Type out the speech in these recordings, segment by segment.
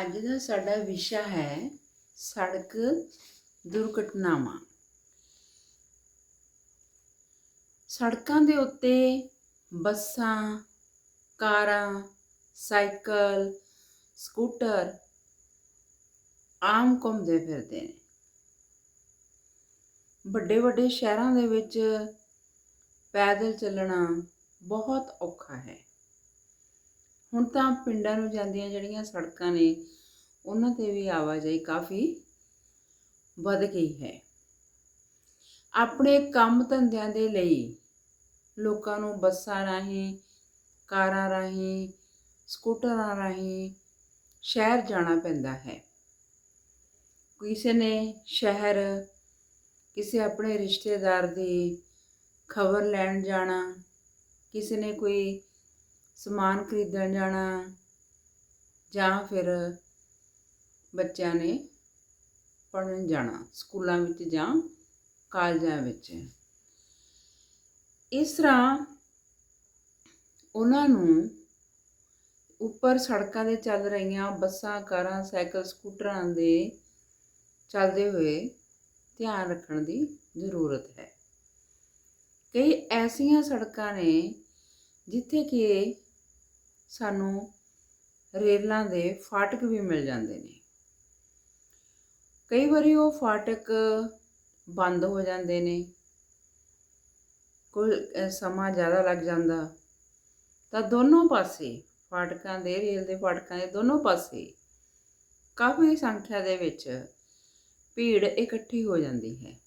ਅੱਜ ਦਾ ਸਾਡਾ ਵਿਸ਼ਾ ਹੈ ਸੜਕ ਦੁਰਘਟਨਾਵਾਂ। ਸੜਕਾਂ ਦੇ ਉੱਤੇ ਬੱਸਾਂ, ਕਾਰਾਂ, ਸਾਈਕਲ, ਸਕੂਟਰ ਆਮ ਘੁੰਮਦੇ ਫਿਰਦੇ ਨੇ। ਵੱਡੇ ਵੱਡੇ ਸ਼ਹਿਰਾਂ ਦੇ ਵਿੱਚ ਪੈਦਲ ਚੱਲਣਾ ਬਹੁਤ ਔਖਾ ਹੈ। ਹੁਣ ਤਾਂ ਪਿੰਡਾਂ ਨੂੰ ਜਾਂਦੀਆਂ ਜਿਹੜੀਆਂ ਸੜਕਾਂ ਨੇ ਉਹਨਾਂ ਤੇ ਵੀ ਆਵਾਜਾਈ ਕਾਫੀ ਵੱਧ ਗਈ ਹੈ। ਆਪਣੇ ਕੰਮ ਧੰਦਿਆਂ ਦੇ ਲਈ ਲੋਕਾਂ ਨੂੰ ਬੱਸਾਂ ਰਾਹੀਂ, ਕਾਰਾਂ ਰਾਹੀਂ, ਸਕੂਟਰਾਂ ਰਾਹੀਂ ਸ਼ਹਿਰ ਜਾਣਾ ਪੈਂਦਾ ਹੈ। ਕਿਸੇ ਨੇ ਸ਼ਹਿਰ, ਕਿਸੇ ਆਪਣੇ ਰਿਸ਼ਤੇਦਾਰ ਦੀ ਖਬਰ ਲੈਣ ਜਾਣਾ, ਕਿਸੇ ਨੇ ਕੋਈ ਸਮਾਨ ਖਰੀਦਣ ਜਾਣਾ ਜਾਂ ਫਿਰ ਬੱਚਿਆਂ ਨੇ ਪੜ੍ਹਨ ਜਾਣਾ, ਸਕੂਲਾਂ ਵਿੱਚ ਜਾਂ ਕਾਲਜਾਂ ਵਿੱਚ। ਇਸ ਤਰ੍ਹਾਂ ਉਹਨਾਂ ਨੂੰ ਉੱਪਰ ਸੜਕਾਂ 'ਤੇ ਚੱਲ ਰਹੀਆਂ ਬੱਸਾਂ, ਕਾਰਾਂ, ਸਾਈਕਲ, ਸਕੂਟਰਾਂ ਦੇ ਚੱਲਦੇ ਹੋਏ ਧਿਆਨ ਰੱਖਣ ਦੀ ਜ਼ਰੂਰਤ ਹੈ। ਕਈ ਐਸੀਆਂ ਸੜਕਾਂ ਨੇ ਜਿੱਥੇ ਕਿ ਸਾਨੂੰ ਰੇਲਾਂ ਦੇ ਫਾਟਕ ਵੀ ਮਿਲ ਜਾਂਦੇ ਨੇ। ਕਈ ਵਾਰੀ ਉਹ ਫਾਟਕ ਬੰਦ ਹੋ ਜਾਂਦੇ ਨੇ। ਕੋਈ ਸਮਾਂ ਜ਼ਿਆਦਾ ਲੱਗ ਜਾਂਦਾ। ਤਾਂ ਦੋਨੋਂ ਪਾਸੇ, ਫਾਟਕਾਂ ਦੇ, ਰੇਲ ਦੇ ਫਾਟਕਾਂ ਦੇ ਦੋਨੋਂ ਪਾਸੇ ਕਾਫੀ ਸੰਖਿਆ ਦੇ ਵਿੱਚ ਭੀੜ ਇਕੱਠੀ ਹੋ ਜਾਂਦੀ ਹੈ।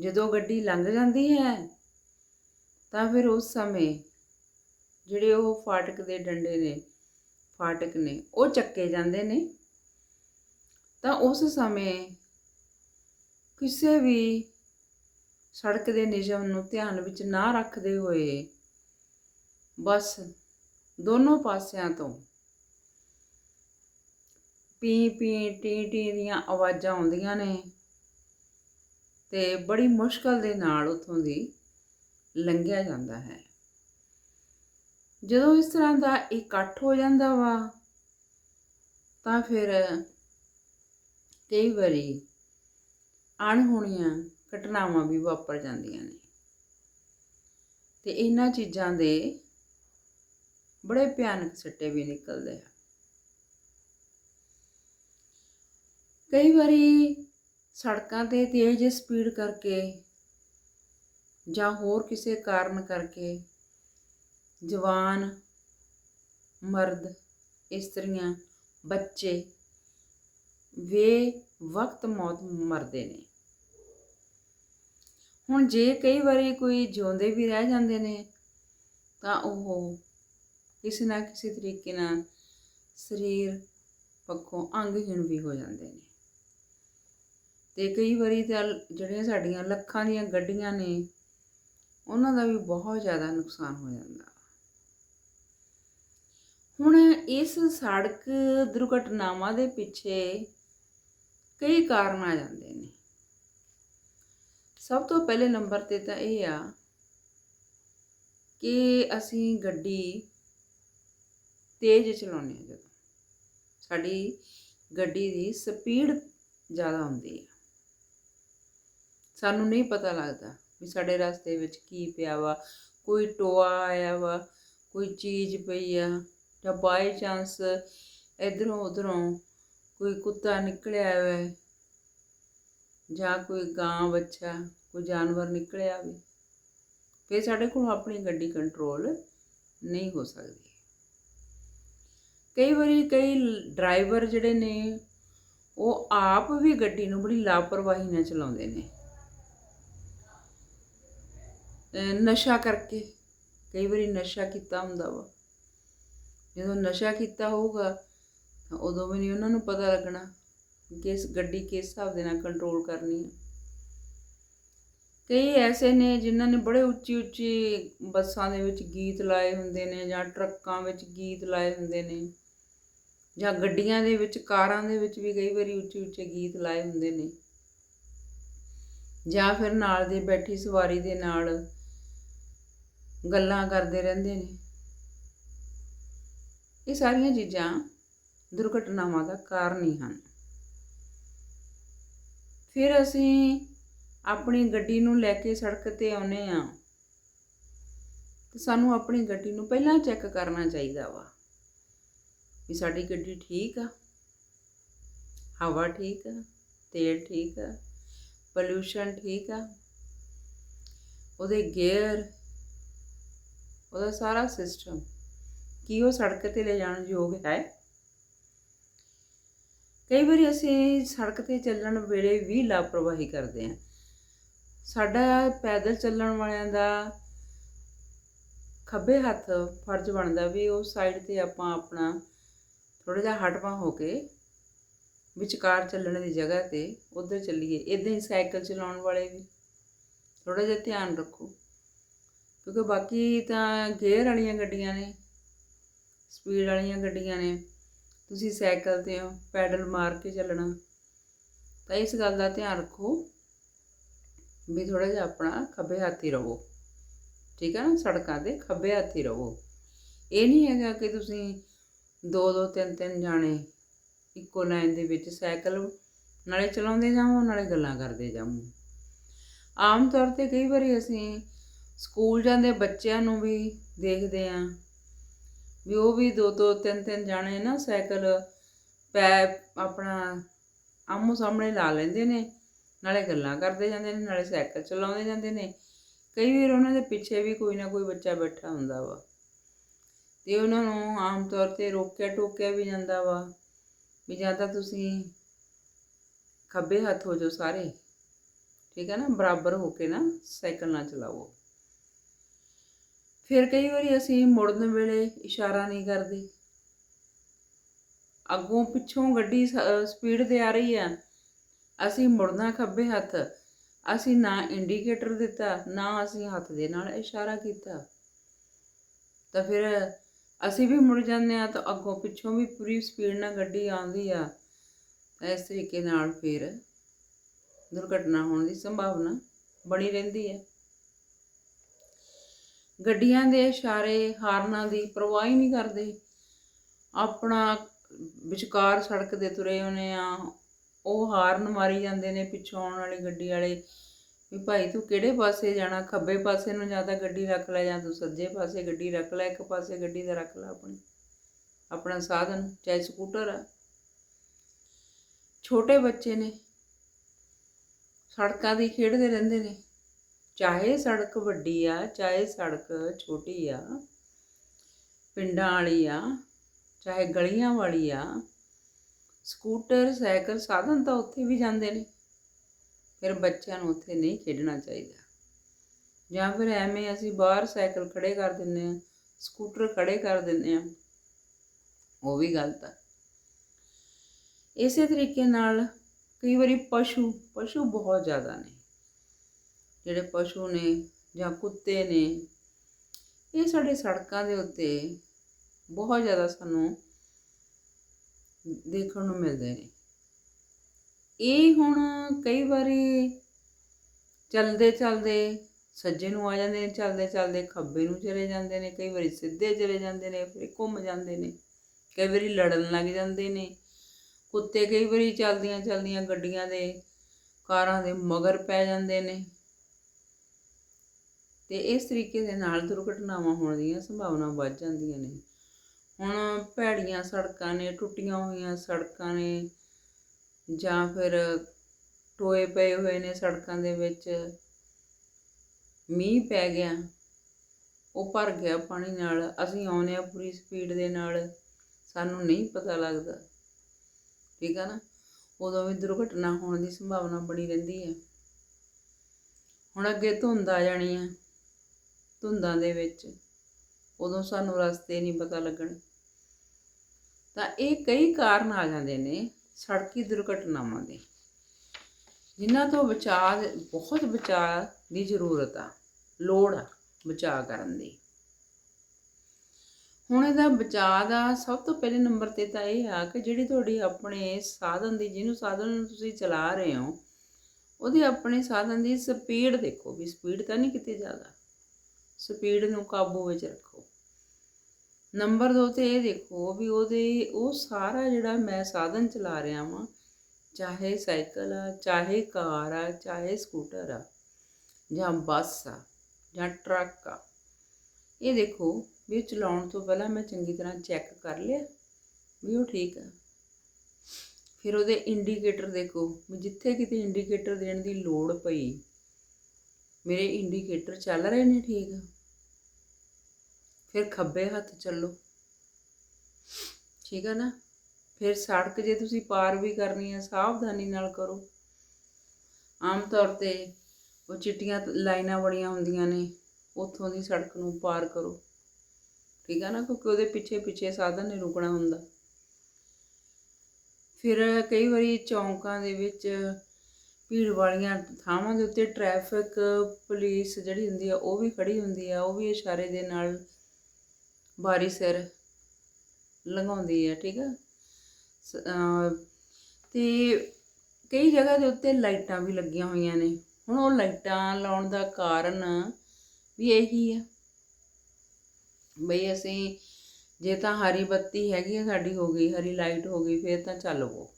ਜਦੋਂ ਗੱਡੀ ਲੰਘ ਜਾਂਦੀ ਹੈ, ਤਾਂ ਫਿਰ ਉਸ ਸਮੇਂ ਜਿਹੜੇ ਉਹ ਫਾਟਕ ਦੇ ਡੰਡੇ ਨੇ, ਫਾਟਕ ਨੇ, ਉਹ ਚੱਕੇ ਜਾਂਦੇ ਨੇ। ਤਾਂ ਉਸ ਸਮੇਂ ਕਿਸੇ ਵੀ ਸੜਕ ਦੇ ਨਿਯਮ ਨੂੰ ਧਿਆਨ ਵਿੱਚ ਨਾ ਰੱਖਦੇ ਹੋਏ ਬਸ ਦੋਨੋਂ ਪਾਸਿਆਂ ਤੋਂ ਪੀ ਪੀ ਟੀ ਟੀ ਦੀਆਂ ਆਵਾਜ਼ਾਂ ਆਉਂਦੀਆਂ ਨੇ ਤੇ ਬੜੀ ਮੁਸ਼ਕਲ ਦੇ ਨਾਲ ਉਥੋਂ ਦੀ ਲੰਘਿਆ ਜਾਂਦਾ ਹੈ। ਜਦੋਂ ਇਸ ਤਰ੍ਹਾਂ ਦਾ ਇਕੱਠ ਹੋ ਜਾਂਦਾ ਵਾ, ਤਾਂ ਫਿਰ ਕਈ ਵਾਰੀ ਅਣਹੋਣੀਆਂ ਘਟਨਾਵਾਂ ਵੀ ਵਾਪਰ ਜਾਂਦੀਆਂ ਨੇ। ਤੇ ਇਹਨਾਂ ਚੀਜ਼ਾਂ ਦੇ ਬੜੇ ਭਿਆਨਕ ਸਿੱਟੇ ਵੀ ਨਿਕਲਦੇ ਆ। ਕਈ ਵਾਰੀ ਸੜਕਾਂ ਤੇ ਤੇਜ਼ ਸਪੀਡ ਕਰਕੇ ਜਾਂ ਹੋਰ ਕਿਸੇ ਕਾਰਨ ਕਰਕੇ ਜਵਾਨ, ਮਰਦ, ਇਸਤਰੀਆਂ, ਬੱਚੇ ਵੇ ਵਕਤ ਮੌਤ ਮਰਦੇ ਨੇ। ਹੁਣ ਜੇ ਕਈ ਵਾਰੀ ਕੋਈ ਜਿਉਂਦੇ ਵੀ ਰਹਿ ਜਾਂਦੇ ਨੇ, ਤਾਂ ਉਹ ਕਿਸੇ ਨਾ ਕਿਸੇ ਤਰੀਕੇ ਨਾਲ ਸਰੀਰ ਪੱਖੋਂ ਅੰਗਹੀਣ ਵੀ ਹੋ ਜਾਂਦੇ ਨੇ। ਤੇ ਕਈ ਵਾਰੀ ਤਾਂ ਜਿਹੜੀਆਂ ਸਾਡੀਆਂ ਲੱਖਾਂ ਦੀਆਂ ਗੱਡੀਆਂ ਨੇ, ਉਹਨਾਂ ਦਾ ਵੀ ਬਹੁਤ ਜ਼ਿਆਦਾ ਨੁਕਸਾਨ ਹੋ ਜਾਂਦਾ। ਹੁਣ ਇਸ ਸੜਕ ਦੁਰਘਟਨਾਵਾਂ ਦੇ ਪਿੱਛੇ ਕਈ ਕਾਰਨ ਆ ਜਾਂਦੇ ਨੇ। ਸਭ ਤੋਂ ਪਹਿਲੇ ਨੰਬਰ ਤੇ ਤਾਂ ਇਹ ਆ ਕਿ ਅਸੀਂ ਗੱਡੀ ਤੇਜ਼ ਚਲਾਉਂਦੇ ਹਾਂ ਜਦੋਂ। ਸਾਡੀ ਗੱਡੀ ਦੀ ਸਪੀਡ ਜ਼ਿਆਦਾ ਹੁੰਦੀ ਹੈ ਸਾਨੂੰ ਨਹੀਂ ਪਤਾ ਲੱਗਦਾ ਵੀ ਸਾਡੇ ਰਸਤੇ ਵਿੱਚ ਕੀ ਪਿਆ ਵਾ, ਕੋਈ ਟੋਆ ਆਇਆ ਵਾ, ਕੋਈ ਚੀਜ਼ ਪਈ ਆ ਜਾਂ ਬਾਈ ਚਾਂਸ ਇਧਰੋਂ ਉਧਰੋਂ ਕੋਈ ਕੁੱਤਾ ਨਿਕਲਿਆ ਹੋਵੇ ਜਾਂ ਕੋਈ ਗਾਂ ਬੱਚਾ, ਕੋਈ ਜਾਨਵਰ ਨਿਕਲਿਆ ਹੋਵੇ ਫਿਰ ਸਾਡੇ ਕੋਲ ਆਪਣੀ ਗੱਡੀ ਕੰਟਰੋਲ ਨਹੀਂ ਹੋ ਸਕਦੀ। ਕਈ ਵਾਰੀ ਕਈ ਡਰਾਈਵਰ ਜਿਹੜੇ ਨੇ, ਉਹ ਆਪ ਵੀ ਗੱਡੀ ਨੂੰ ਬੜੀ ਲਾਪਰਵਾਹੀ ਨਾਲ ਚਲਾਉਂਦੇ ਨੇ। ਨਸ਼ਾ ਕਰਕੇ, ਕਈ ਵਾਰੀ ਨਸ਼ਾ ਕੀਤਾ ਹੁੰਦਾ ਵਾ। ਜਦੋਂ ਨਸ਼ਾ ਕੀਤਾ ਹੋਊਗਾ ਤਾਂ ਉਦੋਂ ਵੀ ਨਹੀਂ ਉਹਨਾਂ ਨੂੰ ਪਤਾ ਲੱਗਣਾ ਕਿ ਇਸ ਗੱਡੀ ਕਿਸ ਹਿਸਾਬ ਦੇ ਨਾਲ ਕੰਟਰੋਲ ਕਰਨੀ ਹੈ ਕਈ ਐਸੇ ਨੇ ਜਿਨ੍ਹਾਂ ਨੇ ਬੜੇ ਉੱਚੀ ਉੱਚੀ ਬੱਸਾਂ ਦੇ ਵਿੱਚ ਗੀਤ ਲਾਏ ਹੁੰਦੇ ਨੇ ਜਾਂ ਟਰੱਕਾਂ ਵਿੱਚ ਗੀਤ ਲਾਏ ਹੁੰਦੇ ਨੇ ਜਾਂ ਗੱਡੀਆਂ ਦੇ ਵਿੱਚ, ਕਾਰਾਂ ਦੇ ਵਿੱਚ ਵੀ ਕਈ ਵਾਰੀ ਉੱਚੇ ਉੱਚੇ ਗੀਤ ਲਾਏ ਹੁੰਦੇ ਨੇ। ਜਾਂ ਫਿਰ ਨਾਲ ਦੇ ਬੈਠੀ ਸਵਾਰੀ ਦੇ ਨਾਲ ਗੱਲਾਂ ਕਰਦੇ ਰਹਿੰਦੇ ਨੇ। ਇਹ ਸਾਰੀਆਂ ਚੀਜ਼ਾਂ ਦੁਰਘਟਨਾਵਾਂ ਦਾ ਕਾਰਨ ਹੀ ਹਨ। ਫਿਰ ਅਸੀਂ ਆਪਣੀ ਗੱਡੀ ਨੂੰ ਲੈ ਕੇ ਸੜਕ ਤੇ ਆਉਨੇ ਆ ਤੇ ਸਾਨੂੰ ਆਪਣੀ ਗੱਡੀ ਨੂੰ ਪਹਿਲਾਂ ਚੈੱਕ ਕਰਨਾ ਚਾਹੀਦਾ ਵਾ ਵੀ ਸਾਡੀ ਗੱਡੀ ਠੀਕ ਆ, ਹਵਾ ਠੀਕ ਆ, ਤੇਲ ਠੀਕ ਆ ਪੋਲੂਸ਼ਨ ਠੀਕ ਆ, ਉਹਦੇ ਗੇਅਰ ਉਹਦਾ ਸਾਰਾ ਸਿਸਟਮ ਕੀ ਉਹ ਸੜਕ ਤੇ ਲੈ ਜਾਣ ਯੋਗ ਹੈ। ਕਈ ਵਾਰੀ ਅਸੀਂ ਸੜਕ ਤੇ ਚੱਲਣ ਵੇਲੇ ਵੀ ਲਾਪਰਵਾਹੀ ਕਰਦੇ ਹਾਂ। ਸਾਡਾ ਪੈਦਲ ਚੱਲਣ ਵਾਲਿਆਂ ਦਾ ਖੱਬੇ ਹੱਥ ਫਰਜ਼ ਬਣਦਾ ਵੀ ਉਹ ਸਾਈਡ ਤੇ ਆਪਾਂ ਆਪਣਾ ਥੋੜਾ ਜਿਹਾ ਹਟਵਾ ਹੋ ਕੇ ਵਿਚਕਾਰ ਚੱਲਣ ਦੀ ਜਗ੍ਹਾ ਤੇ ਉਧਰ ਚੱਲੀਏ। ਇਦਾਂ ਹੀ ਸਾਈਕਲ ਚਲਾਉਣ ਵਾਲੇ ਵੀ ਥੋੜਾ ਜਿਹਾ ਧਿਆਨ ਰੱਖੋ। ਕਿਉਂਕਿ ਬਾਕੀ ਤਾਂ ਗੇਅਰ ਵਾਲੀਆਂ ਗੱਡੀਆਂ ਨੇ ਸਪੀਡ ਵਾਲੀਆਂ ਗੱਡੀਆਂ ਨੇ। ਤੁਸੀਂ ਸਾਈਕਲ ਤੇ ਹੋ, ਪੈਡਲ ਮਾਰ ਕੇ ਚੱਲਣਾ। ਤਾਂ ਇਸ ਗੱਲ ਦਾ ਧਿਆਨ ਰੱਖੋ ਵੀ ਥੋੜਾ ਜਿਹਾ ਆਪਣਾ ਖੱਬੇ ਹੱਥ ਹੀ ਰਹੋ। ਠੀਕ ਹੈ ਨਾ? ਸੜਕਾਂ ਤੇ ਖੱਬੇ ਹੱਥ ਰਹੋ। ਇਹ ਨਹੀਂ ਹੈਗਾ ਕਿ ਤੁਸੀਂ ਦੋ ਦੋ, ਤਿੰਨ ਤਿੰਨ ਜਾਣੇ ਇੱਕੋ ਲਾਈਨ ਦੇ ਵਿੱਚ ਸਾਈਕਲ ਨਾਲੇ ਚਲਾਉਂਦੇ ਜਾਵੋ, ਨਾਲੇ ਗੱਲਾਂ ਕਰਦੇ ਜਾਵੋ। ਆਮ ਤੌਰ ਤੇ ਕਈ ਵਾਰੀ ਅਸੀਂ ਸਕੂਲ ਜਾਂਦੇ ਬੱਚਿਆਂ ਨੂੰ ਵੀ ਦੇਖਦੇ ਆਂ ਵੀ ਉਹ ਵੀ ਦੋ ਦੋ ਤਿੰਨ ਤਿੰਨ ਜਾਣੇ ਨਾ ਸਾਈਕਲ ਪੈ ਆਪਣਾ ਆਮੋ ਸਾਹਮਣੇ ਲਾ ਲੈਂਦੇ ਨੇ, ਨਾਲੇ ਗੱਲਾਂ ਕਰਦੇ ਜਾਂਦੇ ਨੇ, ਨਾਲੇ ਸਾਈਕਲ ਚਲਾਉਂਦੇ ਜਾਂਦੇ ਨੇ। ਕਈ ਵਾਰ ਉਹਨਾਂ ਦੇ ਪਿੱਛੇ ਵੀ ਕੋਈ ਨਾ ਕੋਈ ਬੱਚਾ ਬੈਠਾ ਹੁੰਦਾ ਵਾ। ਤੇ ਉਹਨਾਂ ਨੂੰ ਆਮ ਤੌਰ ਤੇ ਰੋਕਿਆ ਟੋਕਿਆ ਵੀ ਜਾਂਦਾ ਵਾ ਵੀ ਜਾਂ ਤਾਂ ਤੁਸੀਂ ਖੱਬੇ ਹੱਥ ਹੋ ਜਾਓ ਸਾਰੇ। ਠੀਕ ਹੈ ਨਾ? ਬਰਾਬਰ ਹੋ ਕੇ ਨਾ ਸਾਈਕਲ ਨਾ ਚਲਾਓ। ਫਿਰ ਕਈ ਵਾਰੀ ਅਸੀਂ ਮੁੜਨ ਵੇਲੇ ਇਸ਼ਾਰਾ ਨਹੀਂ ਕਰਦੇ। ਅੱਗੋਂ ਪਿੱਛੋਂ ਗੱਡੀ ਸਪੀਡ ਤੇ ਆ ਰਹੀ ਆ। ਅਸੀਂ ਮੁੜਨਾ ਖੱਬੇ ਹੱਥ। ਅਸੀਂ ਨਾ ਇੰਡੀਕੇਟਰ ਦਿੱਤਾ, ਨਾ ਅਸੀਂ ਹੱਥ ਦੇ ਨਾਲ ਇਸ਼ਾਰਾ ਕੀਤਾ। ਤਾਂ ਫਿਰ ਅਸੀਂ ਵੀ ਮੁੜ ਜਾਂਦੇ ਆ ਤਾਂ ਅੱਗੋਂ ਪਿੱਛੋਂ ਵੀ ਪੂਰੀ ਸਪੀਡ ਨਾਲ ਗੱਡੀ ਆਉਂਦੀ ਆ। ਇਸ ਤਰੀਕੇ ਨਾਲ ਫਿਰ ਦੁਰਘਟਨਾ ਹੋਣ ਦੀ ਸੰਭਾਵਨਾ ਬਣੀ ਰਹਿੰਦੀ ਹੈ ਗੱਡੀਆਂ ਦੇ ਇਸ਼ਾਰੇ ਹਾਰਨਾਂ ਦੀ ਪਰਵਾਹ ਹੀ ਨਹੀਂ ਕਰਦੇ। ਆਪਣਾ ਵਿਚਕਾਰ ਸੜਕ ਦੇ ਤੁਰੇ ਹੋਣੇ ਆ, ਉਹ ਹਾਰਨ ਮਾਰੀ ਜਾਂਦੇ ਨੇ ਪਿੱਛੋਂ ਆਉਣ ਵਾਲੀ ਗੱਡੀ ਵਾਲੇ ਵੀ ਭਾਈ ਤੂੰ ਕਿਹੜੇ ਪਾਸੇ ਜਾਣਾ? ਖੱਬੇ ਪਾਸੇ ਨੂੰ ਜਾਂ ਤਾਂ ਗੱਡੀ ਰੱਖ ਲੈ ਜਾਂ ਤੂੰ ਸੱਜੇ ਪਾਸੇ ਗੱਡੀ ਰੱਖ ਲੈ, ਇੱਕ ਪਾਸੇ ਗੱਡੀ ਦਾ ਰੱਖ ਲੈ ਆਪਣੀ, ਆਪਣਾ ਸਾਧਨ, ਚਾਹੇ ਸਕੂਟਰ ਆ। ਛੋਟੇ ਬੱਚੇ ਨੇ, ਸੜਕਾਂ ਦੀ ਖੇਡਦੇ ਰਹਿੰਦੇ ਨੇ। ਚਾਹੇ ਸੜਕ ਵੱਡੀ ਆ, ਚਾਹੇ ਸੜਕ ਛੋਟੀ ਆ, ਪਿੰਡਾਂ ਵਾਲੀ ਆ, ਚਾਹੇ ਗਲੀਆਂ ਵਾਲੀ ਆ, ਸਕੂਟਰ, ਸਾਈਕਲ ਸਾਧਨ ਤਾਂ ਉੱਥੇ ਵੀ ਜਾਂਦੇ ਨੇ। ਫਿਰ ਬੱਚਿਆਂ ਨੂੰ ਉੱਥੇ ਨਹੀਂ ਖੇਡਣਾ ਚਾਹੀਦਾ। ਜਾਂ ਫਿਰ ਐਵੇਂ ਅਸੀਂ ਬਾਹਰ ਸਾਈਕਲ ਖੜੇ ਕਰ ਦਿੰਨੇ ਆ ਸਕੂਟਰ ਖੜੇ ਕਰ ਦਿੰਨੇ ਆ ਉਹ ਵੀ ਗਲਤ ਆ। ਇਸੇ ਤਰੀਕੇ ਨਾਲ ਕਈ ਵਾਰੀ ਪਸ਼ੂ ਪਸ਼ੂ ਬਹੁਤ ਜ਼ਿਆਦਾ ਨੇ। ਜਿਹੜੇ ਪਸ਼ੂ ਨੇ ਜਾਂ ਕੁੱਤੇ ਨੇ, ਇਹ ਸਾਡੇ ਸੜਕਾਂ ਦੇ ਉੱਤੇ ਬਹੁਤ ਜ਼ਿਆਦਾ ਸਾਨੂੰ ਦੇਖਣ ਨੂੰ ਮਿਲਦੇ ਨੇ। ਇਹ ਹੁਣ ਕਈ ਵਾਰੀ ਚਲਦੇ ਚਲਦੇ ਸੱਜੇ ਨੂੰ ਆ ਜਾਂਦੇ ਨੇ, ਚਲਦੇ ਚਲਦੇ ਖੱਬੇ ਨੂੰ ਚਲੇ ਜਾਂਦੇ ਨੇ, ਕਈ ਵਾਰੀ ਸਿੱਧੇ ਚਲੇ ਜਾਂਦੇ ਨੇ, ਫਿਰ ਘੁੰਮ ਜਾਂਦੇ ਨੇ, ਕਈ ਵਾਰੀ ਲੜਨ ਲੱਗ ਜਾਂਦੇ ਨੇ। ਕੁੱਤੇ ਕਈ ਵਾਰੀ ਚਲਦੀਆਂ ਚਲਦੀਆਂ ਗੱਡੀਆਂ ਦੇ ਕਾਰਾਂ ਦੇ ਮਗਰ ਪੈ ਜਾਂਦੇ ਨੇ। ਤੇ ਇਸ ਤਰੀਕੇ ਦੇ ਨਾਲ ਦੁਰਘਟਨਾਵਾਂ ਹੋਣ ਦੀਆਂ ਸੰਭਾਵਨਾ ਵੱਧ ਜਾਂਦੀਆਂ ਨੇ। ਹੁਣ ਭੈੜੀਆਂ ਸੜਕਾਂ ਨੇ, ਟੁੱਟੀਆਂ ਹੋਈਆਂ ਸੜਕਾਂ ਨੇ, ਜਾਂ ਫਿਰ ਟੋਏ ਪਏ ਹੋਏ ਨੇ ਸੜਕਾਂ ਦੇ ਵਿੱਚ, ਮੀਂਹ ਪੈ ਗਿਆ, ਉਹ ਭਰ ਗਿਆ ਪਾਣੀ ਨਾਲ, ਅਸੀਂ ਆਉਨੇ ਆ ਪੂਰੀ ਸਪੀਡ ਦੇ ਨਾਲ, ਸਾਨੂੰ ਨਹੀਂ ਪਤਾ ਲੱਗਦਾ। ਠੀਕ ਆ ਨਾ? ਉਦੋਂ ਵੀ ਦੁਰਘਟਨਾ ਹੋਣ ਦੀ ਸੰਭਾਵਨਾ ਬਣੀ ਰਹਿੰਦੀ ਹੈ। ਹੁਣ ਅੱਗੇ ਧੁੰਦ ਆ ਜਾਣੀ ਆ। ਧੁੰਦਾਂ ਦੇ ਵਿੱਚ ਉਦੋਂ ਸਾਨੂੰ ਰਸਤੇ ਨਹੀਂ ਪਤਾ ਲੱਗਣ। ਤਾਂ ਇਹ ਕਈ ਕਾਰਨ ਆ ਜਾਂਦੇ ਨੇ ਸੜਕੀ ਦੁਰਘਟਨਾਵਾਂ ਦੇ, ਜਿਨ੍ਹਾਂ ਤੋਂ ਬਚਾਅ ਬਹੁਤ ਬਚਾਅ ਦੀ ਜ਼ਰੂਰਤ ਆ, ਲੋੜ ਆ ਬਚਾਅ ਕਰਨ ਦੀ। ਹੁਣ ਇਹਦਾ ਬਚਾਅ ਦਾ ਸਭ ਤੋਂ ਪਹਿਲੇ ਨੰਬਰ ਤੇ ਤਾਂ ਇਹ ਆ ਕਿ ਜਿਹੜੀ ਤੁਹਾਡੀ ਆਪਣੇ ਸਾਧਨ ਦੀ, ਜਿਹਨੂੰ ਸਾਧਨ ਨੂੰ ਤੁਸੀਂ ਚਲਾ ਰਹੇ ਹੋ, ਉਹਦੀ ਆਪਣੇ ਸਾਧਨ ਦੀ ਸਪੀਡ ਦੇਖੋ ਵੀ ਸਪੀਡ ਤਾਂ ਨਹੀਂ ਕਿਤੇ ਜ਼ਿਆਦਾ। ਸਪੀਡ ਨੂੰ ਕਾਬੂ ਵਿੱਚ ਰੱਖੋ। ਨੰਬਰ 2 ਤੇ ਇਹ ਦੇਖੋ ਵੀ ਉਹਦੇ, ਉਹ ਸਾਰਾ ਜਿਹੜਾ ਮੈਂ ਸਾਧਨ ਚਲਾ ਰਿਹਾ ਵਾਂ, ਚਾਹੇ ਸਾਈਕਲ ਆ, ਚਾਹੇ ਕਾਰ ਆ, ਚਾਹੇ ਸਕੂਟਰ ਆ, ਜਾਂ ਬੱਸ ਆ, ਜਾਂ ਟਰੱਕ ਆ, ਇਹ ਦੇਖੋ ਵੀ ਚਲਾਉਣ ਤੋਂ ਪਹਿਲਾਂ ਮੈਂ ਚੰਗੀ ਤਰ੍ਹਾਂ ਚੈੱਕ ਕਰ ਲਿਆ ਵੀ ਉਹ ਠੀਕ ਆ। ਫਿਰ ਉਹਦੇ ਇੰਡੀਕੇਟਰ ਦੇਖੋ ਵੀ ਜਿੱਥੇ ਕਿਤੇ ਇੰਡੀਕੇਟਰ ਦੇਣ ਦੀ ਲੋੜ ਪਈ ਮੇਰੇ ਇੰਡੀਕੇਟਰ ਚੱਲ ਰਹੇ ਨੇ ਠੀਕ। ਫਿਰ ਖੱਬੇ ਹੱਥ ਚੱਲੋ। ਠੀਕ ਆ ਨਾ? ਫਿਰ ਸੜਕ ਜੇ ਤੁਸੀਂ ਪਾਰ ਵੀ ਕਰਨੀ ਹੈ ਸਾਵਧਾਨੀ ਨਾਲ ਕਰੋ। ਆਮ ਤੌਰ ਤੇ ਉਹ ਚਿੱਟੀਆਂ ਲਾਈਨਾਂ ਬੜੀਆਂ ਹੁੰਦੀਆਂ ਨੇ, ਉੱਥੋਂ ਦੀ ਸੜਕ ਨੂੰ ਪਾਰ ਕਰੋ। ਠੀਕ ਹੈ ਨਾ? ਕਿਉਂਕਿ ਉਹਦੇ ਪਿੱਛੇ ਪਿੱਛੇ ਸਾਧਨ ਨੇ ਰੁਕਣਾ ਹੁੰਦਾ। ਫਿਰ ਕਈ ਵਾਰੀ ਚੌਂਕਾਂ ਦੇ ਵਿੱਚ ਭੀੜ ਵਾਲੀਆਂ ਥਾਵਾਂ ਦੇ ਉੱਤੇ ਟ੍ਰੈਫਿਕ ਪੁਲਿਸ ਜਿਹੜੀ ਹੁੰਦੀ ਆ, ਉਹ ਵੀ ਖੜੀ ਹੁੰਦੀ ਆ, ਉਹ ਵੀ ਇਸ਼ਾਰੇ ਦੇ ਨਾਲ ਬਾਰੀ ਸਿਰ ਲੰਘਾਉਂਦੀ ਆ, ਠੀਕ ਆ? ਸ- ਅਹ, ਤੇ ਕਈ ਜਗ੍ਹਾ ਦੇ ਉੱਤੇ ਲਾਈਟਾਂ ਵੀ ਲੱਗੀਆਂ ਹੋਈਆਂ ਨੇ। ਹੁਣ ਉਹ ਲਾਈਟਾਂ ਲਾਉਣ ਦਾ ਕਾਰਨ ਵੀ ਇਹੀ ਆ। ਬਈ ਅਸੀਂ ਜੇ ਤਾਂ ਹਰੀ ਬੱਤੀ ਹੈਗੀ ਆ, ਸਾਡੀ ਹੋ ਗਈ, ਹਰੀ ਲਾਈਟ ਹੋ ਗਈ, ਫਿਰ ਤਾਂ ਚੱਲ ਵੋ।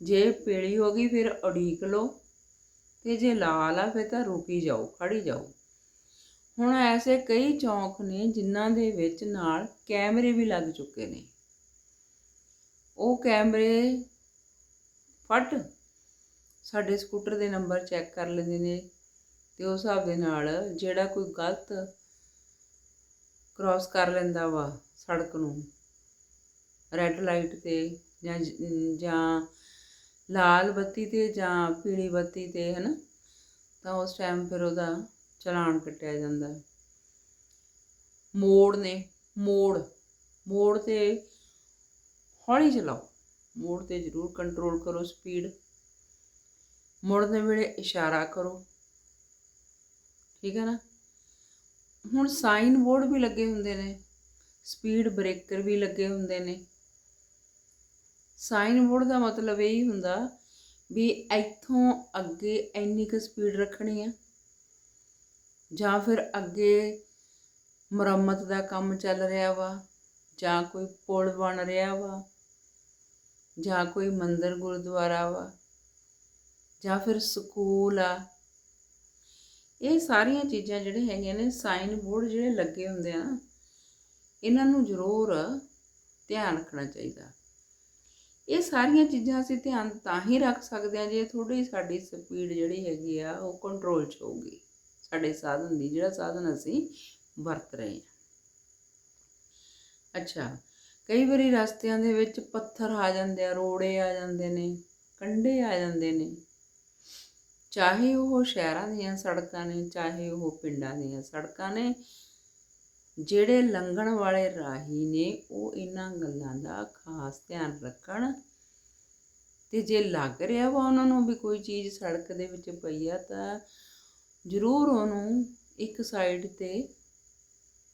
ਜੇ ਪੀਲੀ ਹੋ ਗਈ ਫਿਰ ਉਡੀਕ ਲਓ ਤੇ ਜੇ ਲਾਲ ਆ ਫਿਰ ਤਾਂ ਰੁਕੀ ਜਾਓ ਖੜੀ ਜਾਓ। ਹੁਣ ਐਸੇ ਕਈ ਚੌਂਕ ਨੇ ਜਿਨ੍ਹਾਂ ਦੇ ਵਿੱਚ ਨਾਲ ਕੈਮਰੇ ਵੀ ਲੱਗ ਚੁੱਕੇ ਨੇ। ਉਹ ਕੈਮਰੇ ਫਟ, ਸਾਡੇ ਸਕੂਟਰ ਦੇ ਨੰਬਰ ਚੈੱਕ ਕਰ ਲੈਂਦੇ ਨੇ ਤੇ ਉਸ ਹਿਸਾਬ ਦੇ ਨਾਲ ਜਿਹੜਾ ਕੋਈ ਗਲਤ ਕ੍ਰਾਸ ਕਰ ਲੈਂਦਾ ਵਾ ਸੜਕ ਨੂੰ ਰੈੱਡ ਲਾਈਟ ਤੇ ਜਾਂ ਜਾਂ ਲਾਲ ਬੱਤੀ ਤੇ ਜਾਂ ਪੀਲੀ ਬੱਤੀ ਤੇ, ਹਨਾ? ਤਾਂ ਉਸ ਟਾਈਮ ਫਿਰ ਉਹਦਾ ਚਲਾਨ ਕੱਟਿਆ ਜਾਂਦਾ। ਮੋੜ ਨੇ, ਮੋੜ ਮੋੜ ਤੇ ਹੌਲੀ ਚਲਾਓ। ਮੋੜ ਤੇ ਜ਼ਰੂਰ ਕੰਟਰੋਲ ਕਰੋ ਸਪੀਡ ਮੁੜਨ ਵੇਲੇ ਇਸ਼ਾਰਾ ਕਰੋ। ਠੀਕ ਹੈ ਨਾ? ਹੁਣ ਸਾਈਨ ਬੋਰਡ ਵੀ ਲੱਗੇ ਹੁੰਦੇ ਨੇ ਸਪੀਡ ਬ੍ਰੇਕਰ ਵੀ ਲੱਗੇ ਹੁੰਦੇ ਨੇ। ਸਾਈਨ ਬੋਰਡ ਦਾ ਮਤਲਬ ਇਹ ਹੀ ਹੁੰਦਾ ਵੀ ਇੱਥੋਂ ਅੱਗੇ ਇੰਨੀ ਕੁ ਸਪੀਡ ਰੱਖਣੀ ਆ ਜਾਂ ਫਿਰ ਅੱਗੇ ਮੁਰੰਮਤ ਦਾ ਕੰਮ ਚੱਲ ਰਿਹਾ ਵਾ ਜਾਂ ਕੋਈ ਪੁਲ ਬਣ ਰਿਹਾ ਵਾ ਜਾਂ ਕੋਈ ਮੰਦਿਰ ਗੁਰਦੁਆਰਾ ਵਾ ਜਾਂ ਫਿਰ ਸਕੂਲ ਆ। ਇਹ ਸਾਰੀਆਂ ਚੀਜ਼ਾਂ ਜਿਹੜੇ ਹੈਗੀਆਂ ਨੇ ਸਾਈਨ ਬੋਰਡ ਜਿਹੜੇ ਲੱਗੇ ਹੁੰਦੇ ਆ, ਇਹਨਾਂ ਨੂੰ ਜ਼ਰੂਰ ਧਿਆਨ ਰੱਖਣਾ ਚਾਹੀਦਾ। ਇਹ ਸਾਰੀਆਂ ਚੀਜ਼ਾਂ ਅਸੀਂ ਧਿਆਨ ਤਾਂ ਹੀ ਰੱਖ ਸਕਦੇ ਹਾਂ ਜੇ ਥੋੜੀ ਸਾਡੀ ਸਪੀਡ ਜਿਹੜੀ ਹੈਗੀ ਆ, ਉਹ ਕੰਟਰੋਲ 'ਚ ਹੋਊਗੀ। ਸਾਡੇ ਸਾਧਨ ਦੀ, ਜਿਹੜਾ ਸਾਧਨ ਅਸੀਂ ਵਰਤ ਰਹੇ ਹਾਂ। ਅੱਛਾ, ਕਈ ਵਾਰੀ ਰਸਤਿਆਂ ਦੇ ਵਿੱਚ ਪੱਥਰ ਆ ਜਾਂਦੇ ਆ, ਰੋੜੇ ਆ ਜਾਂਦੇ ਨੇ, ਕੰਢੇ ਆ ਜਾਂਦੇ ਨੇ। ਚਾਹੇ ਉਹ ਸ਼ਹਿਰਾਂ ਦੀਆਂ ਸੜਕਾਂ ਨੇ, ਚਾਹੇ ਉਹ ਪਿੰਡਾਂ ਦੀਆਂ ਸੜਕਾਂ ਨੇ ਜਿਹੜੇ ਲੰਘਣ ਵਾਲੇ ਰਾਹੀ ਨੇ, ਉਹ ਇਹਨਾਂ ਗੱਲਾਂ ਦਾ ਖਾਸ ਧਿਆਨ ਰੱਖਣ। ਤੇ ਜੇ ਲੱਗ ਰਿਹਾ ਵਾ ਉਹਨਾਂ ਨੂੰ ਵੀ ਕੋਈ ਚੀਜ਼ ਸੜਕ ਦੇ ਵਿੱਚ ਪਈ ਆ, ਤਾਂ ਜ਼ਰੂਰ ਉਹਨੂੰ ਇੱਕ ਸਾਈਡ ਤੇ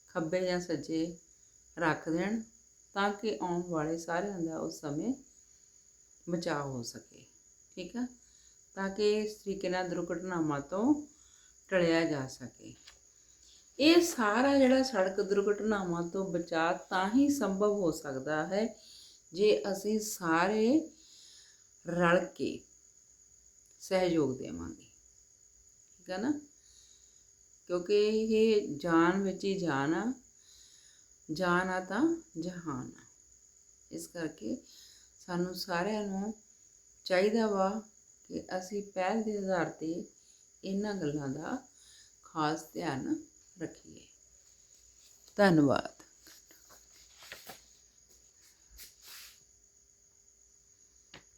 ਖੱਬੇ ਜਾਂ ਸੱਜੇ ਰੱਖ ਦੇਣ, ਤਾਂ ਕਿ ਆਉਣ ਵਾਲੇ ਸਾਰਿਆਂ ਦਾ ਉਸ ਸਮੇਂ ਬਚਾਅ ਹੋ ਸਕੇ। ਠੀਕ ਆ? ਤਾਂ ਕਿ ਇਸ ਤਰੀਕੇ ਨਾਲ ਦੁਰਘਟਨਾਵਾਂ ਤੋਂ ਟਲਿਆ ਜਾ ਸਕੇ। ਇਹ ਸਾਰਾ ਜਿਹੜਾ ਸੜਕ ਦੁਰਘਟਨਾਵਾਂ ਤੋਂ ਬਚਾਅ ਤਾਂ ਹੀ ਸੰਭਵ ਹੋ ਸਕਦਾ ਹੈ ਜੇ ਅਸੀਂ ਸਾਰੇ ਰਲ ਕੇ ਸਹਿਯੋਗ ਦੇਵਾਂਗੇ। ਠੀਕ ਹੈ ਨਾ? ਕਿਉਂਕਿ ਇਹ ਜਾਨ ਵਿੱਚ ਹੀ ਜਾਨ ਆ ਜਾਨ ਆ ਤਾਂ ਜਹਾਨ ਆ। ਇਸ ਕਰਕੇ ਸਾਨੂੰ ਸਾਰਿਆਂ ਨੂੰ ਚਾਹੀਦਾ ਵਾ ਕਿ ਅਸੀਂ ਪਹਿਲ ਦੇ ਆਧਾਰ ਤੇ ਇਹਨਾਂ ਗੱਲਾਂ ਦਾ ਖਾਸ ਧਿਆਨ ਰੱਖੀਏ। ਧੰਨਵਾਦ।